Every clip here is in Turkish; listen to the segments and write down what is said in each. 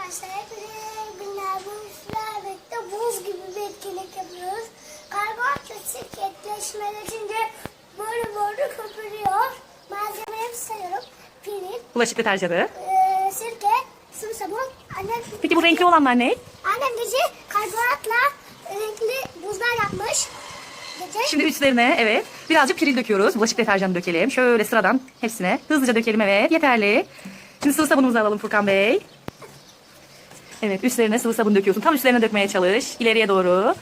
arkadaşlar. Hepinize günler buzlar birlikte buz gibi bir etkinlik yapıyoruz. Karbonat ve sirke etkileşmelerince böyle böyle köpürüyor. Malzemeleri sayıyorum. Pirinç, Bulaşık deterjanı. e, sirke, sıvı sabun. Annem, Peki bu renkli olanlar ne? annem gece karbonatla renkli buzlar yapmış. Gece. Şimdi üstlerine evet birazcık piril döküyoruz. Bulaşık deterjanı dökelim. Şöyle sıradan hepsine hızlıca dökelim evet yeterli. Şimdi sıvı sabunumuzu alalım Furkan Bey. Evet üstlerine sıvı sabun döküyorsun. Tam üstlerine dökmeye çalış. ileriye doğru.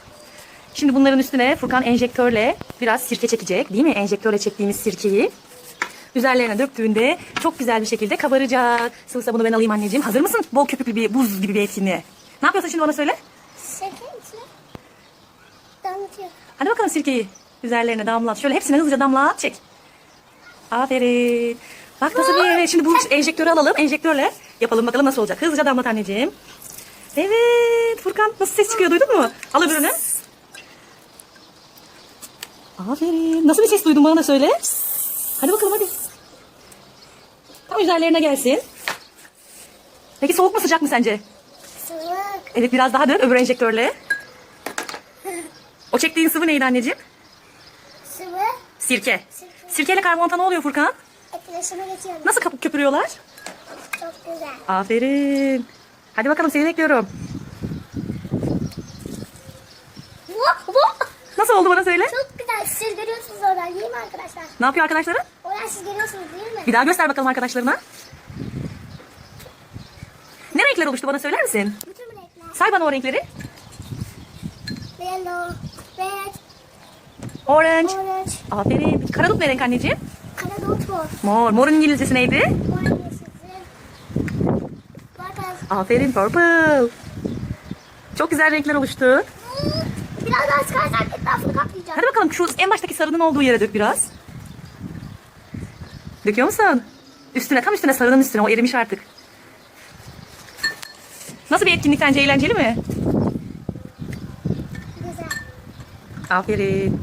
Şimdi bunların üstüne Furkan enjektörle biraz sirke çekecek. Değil mi? Enjektörle çektiğimiz sirkeyi. Üzerlerine döktüğünde çok güzel bir şekilde kabaracak. Sıvı sabunu ben alayım anneciğim. Hazır mısın? Bol köpüklü bir buz gibi bir etkinliğe. Ne yapıyorsun şimdi bana söyle. Sirke içine damlatıyor. Hadi bakalım sirkeyi üzerlerine damlat. Şöyle hepsine hızlıca damlat. Çek. Aferin. Bak nasıl bir. Şimdi bu enjektörü alalım. Enjektörle yapalım bakalım nasıl olacak. Hızlıca damlat anneciğim. Evet. Furkan nasıl ses çıkıyor duydun mu? Al öbürünü. Aferin. Nasıl bir ses duydun bana da söyle. Hadi bakalım hadi. Tam üzerlerine gelsin. Peki soğuk mu sıcak mı sence? Sıvık. Evet biraz daha dön öbür enjektörle. O çektiğin sıvı neydi anneciğim? Sıvı. Sirke. Sirke. Sirkeyle karbonata ne oluyor Furkan? Etkileşime geçiyorum. Nasıl köpürüyorlar? Çok güzel. Aferin. Hadi bakalım seni bekliyorum. Nasıl oldu bana söyle. Çok güzel. Siz görüyorsunuz oradan değil mi arkadaşlar? Ne yapıyor arkadaşların? Oradan siz görüyorsunuz değil mi? Bir daha göster bakalım arkadaşlarına. Ne renkler oluştu bana söyler misin? Bütün renkler. Say bana o renkleri. Yellow, red, Orange. orange, Aferin. Karadut ne renk anneciğim? karadut mor. Mor. Morun İngilizcesi neydi? Bakın. Aferin. Purple. Çok güzel renkler oluştu. Biraz daha sıkarsak etrafını kaplayacak. Hadi bakalım şu en baştaki sarının olduğu yere dök biraz. Döküyor musun? Üstüne tam üstüne sarının üstüne o erimiş artık. Nasıl bir etkinlik sence eğlenceli mi? Güzel. Aferin.